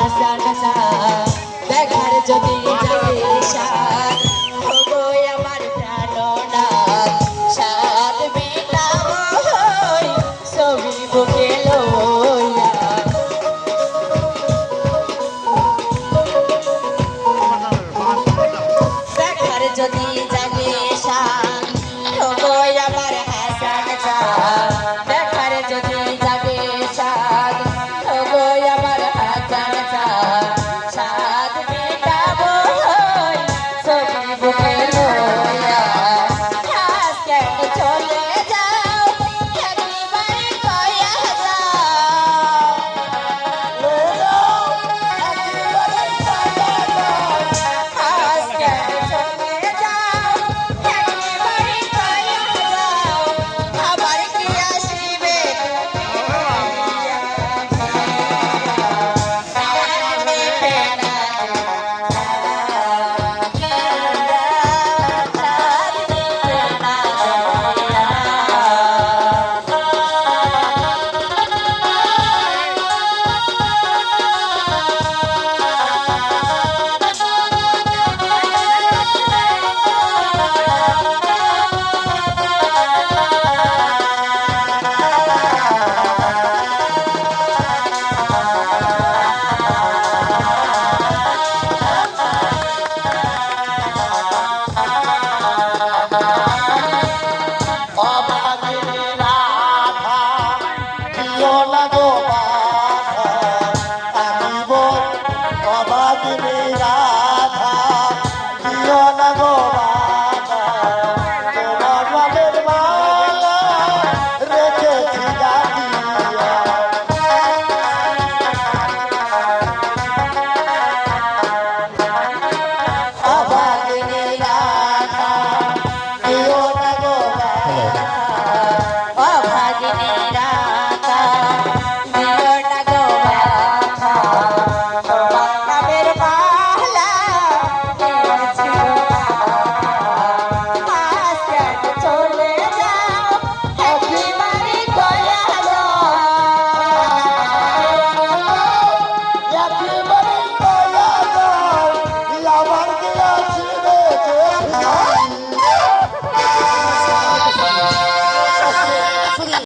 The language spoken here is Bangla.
আশা যদি যাবে সার হব আমার প্রাণনা সার বিতাব হই যদি Hare